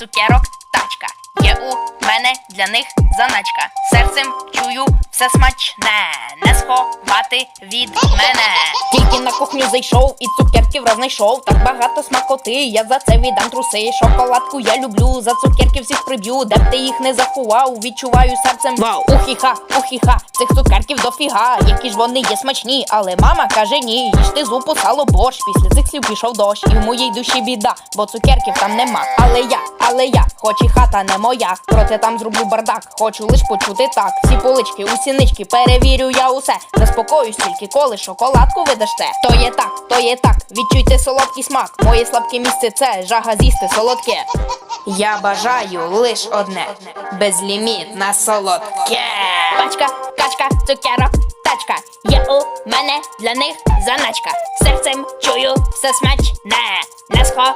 цукерок тачка. Є у мене для них заначка. Серцем чую все смачне, не сховати від мене. Кухню зайшов і цукерків рознайшов. Так багато смакоти, я за це віддам труси. Шоколадку я люблю, за цукерки всіх приб'ю. Де б ти їх не заховав, відчуваю серцем. Вау. Ухіха, ухіха, цих цукерків дофіга. Які ж вони є смачні, але мама каже ні. Їж ти зупу, сало, борщ. Після цих слів пішов дощ, і в моїй душі біда, бо цукерків там нема. Але я, але я, хоч і хата не моя. Проте там зроблю бардак, хочу лиш почути так. Всі полички, усі нички, перевірю я усе. Заспокоюсь тільки коли шоколадку видасте. То є так, то є так. Відчуйте солодкий смак. Моє слабке місце це жага з'їсти солодке. Я бажаю лиш одне безлімітна солодке. Пачка, качка, цукерок, тачка. Є у мене для них заначка. Серцем чую все смачне. Не схо